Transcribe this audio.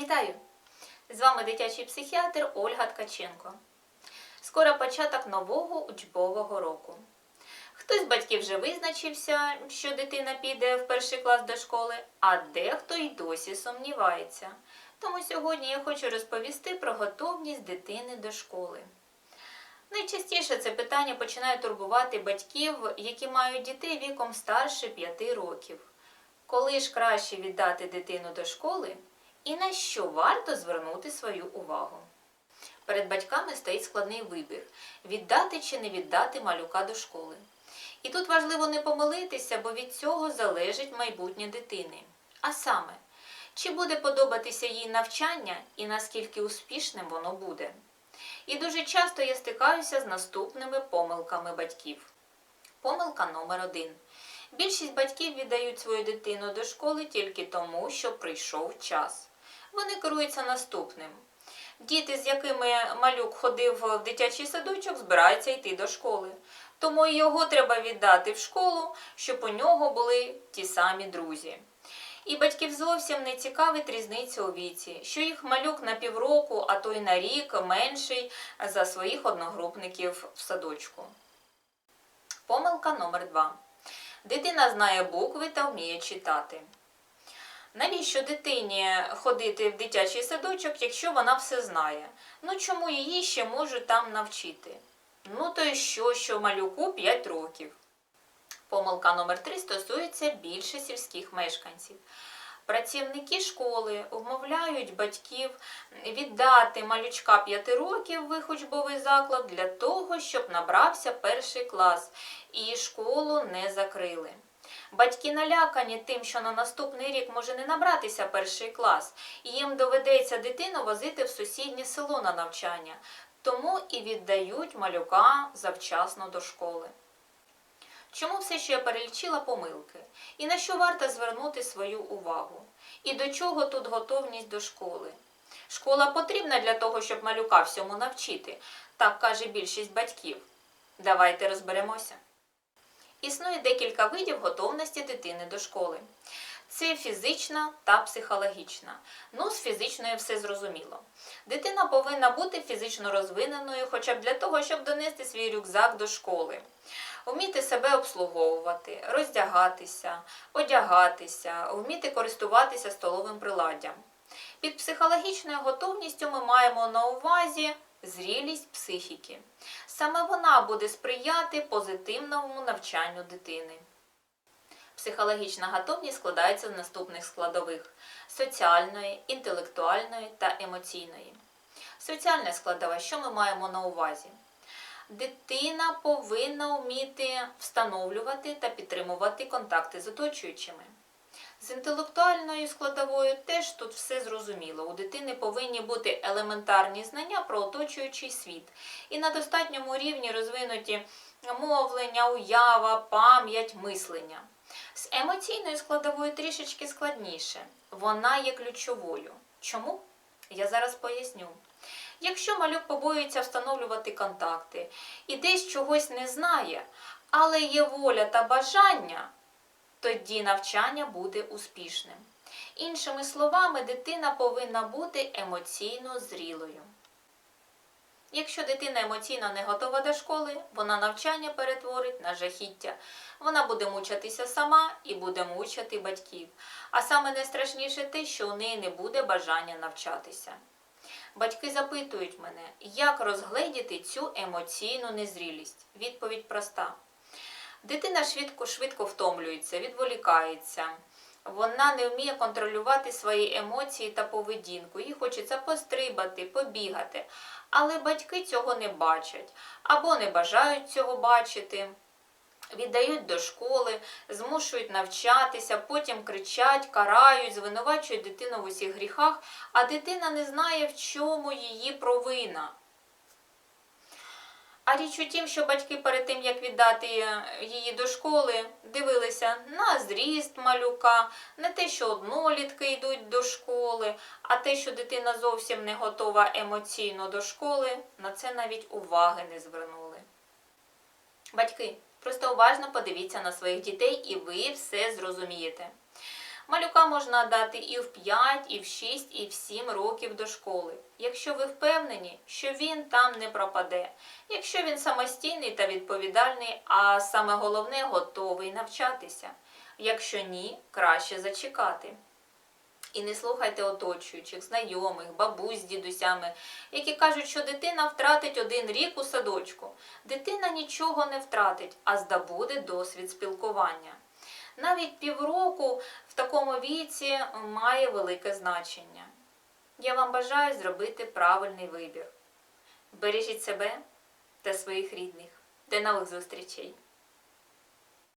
Вітаю! З вами дитячий психіатр Ольга Ткаченко. Скоро початок нового учбового року. Хтось з батьків вже визначився, що дитина піде в перший клас до школи, а дехто й досі сумнівається. Тому сьогодні я хочу розповісти про готовність дитини до школи. Найчастіше це питання починає турбувати батьків, які мають дітей віком старше 5 років. Коли ж краще віддати дитину до школи і на що варто звернути свою увагу? Перед батьками стоїть складний вибір віддати чи не віддати малюка до школи. І тут важливо не помилитися, бо від цього залежить майбутнє дитини. А саме, чи буде подобатися їй навчання і наскільки успішним воно буде. І дуже часто я стикаюся з наступними помилками батьків. Помилка номер один. Більшість батьків віддають свою дитину до школи тільки тому, що прийшов час. Вони керуються наступним. Діти, з якими малюк ходив в дитячий садочок, збираються йти до школи. Тому його треба віддати в школу, щоб у нього були ті самі друзі. І батьків зовсім не цікавить різниця у віці, що їх малюк на півроку, а то й на рік менший за своїх одногрупників в садочку. Помилка номер два. Дитина знає букви та вміє читати. Навіщо дитині ходити в дитячий садочок, якщо вона все знає? Ну чому її ще можуть там навчити? Ну то й що, що малюку 5 років. Помилка номер 3 стосується більше сільських мешканців. Працівники школи вмовляють батьків віддати малючка 5 років в їх учбовий заклад для того, щоб набрався перший клас і школу не закрили. Батьки налякані тим, що на наступний рік може не набратися перший клас, і їм доведеться дитину возити в сусіднє село на навчання, тому і віддають малюка завчасно до школи. Чому все, що я перелічила, помилки? І на що варто звернути свою увагу? І до чого тут готовність до школи? Школа потрібна для того, щоб малюка всьому навчити, так каже більшість батьків. Давайте розберемося. Існує декілька видів готовності дитини до школи. Це фізична та психологічна. Ну, з фізичною все зрозуміло. Дитина повинна бути фізично розвиненою, хоча б для того, щоб донести свій рюкзак до школи, вміти себе обслуговувати, роздягатися, одягатися, вміти користуватися столовим приладдям. Під психологічною готовністю ми маємо на увазі зрілість психіки. Саме вона буде сприяти позитивному навчанню дитини. Психологічна готовність складається з наступних складових: соціальної, інтелектуальної та емоційної. Соціальна складова, що ми маємо на увазі? Дитина повинна вміти встановлювати та підтримувати контакти з оточуючими. З інтелектуальною складовою теж тут все зрозуміло. У дитини повинні бути елементарні знання про оточуючий світ і на достатньому рівні розвинуті мовлення, уява, пам'ять, мислення. З емоційною складовою трішечки складніше. Вона є ключовою. Чому? Я зараз поясню. Якщо малюк побоюється встановлювати контакти і десь чогось не знає, але є воля та бажання, тоді навчання буде успішним. Іншими словами, дитина повинна бути емоційно зрілою. Якщо дитина емоційно не готова до школи, вона навчання перетворить на жахіття. Вона буде мучатися сама і буде мучати батьків. А саме найстрашніше те, що у неї не буде бажання навчатися. Батьки запитують мене, як розгледіти цю емоційну незрілість. Відповідь проста. Дитина швидко швидко втомлюється, відволікається. Вона не вміє контролювати свої емоції та поведінку. Їй хочеться пострибати, побігати. Але батьки цього не бачать або не бажають цього бачити. Віддають до школи, змушують навчатися, потім кричать, карають, звинувачують дитину в усіх гріхах, а дитина не знає, в чому її провина. А річ у тім, що батьки перед тим, як віддати її до школи, дивилися на зріст малюка, не те, що однолітки йдуть до школи, а те, що дитина зовсім не готова емоційно до школи, на це навіть уваги не звернули. Батьки, просто уважно подивіться на своїх дітей і ви все зрозумієте. Малюка можна дати і в 5, і в 6, і в 7 років до школи, якщо ви впевнені, що він там не пропаде, якщо він самостійний та відповідальний, а саме головне готовий навчатися. Якщо ні, краще зачекати. І не слухайте оточуючих, знайомих, бабусь з дідусями, які кажуть, що дитина втратить один рік у садочку. Дитина нічого не втратить, а здобуде досвід спілкування. Навіть півроку в такому віці має велике значення. Я вам бажаю зробити правильний вибір. Бережіть себе та своїх рідних. До нових зустрічей!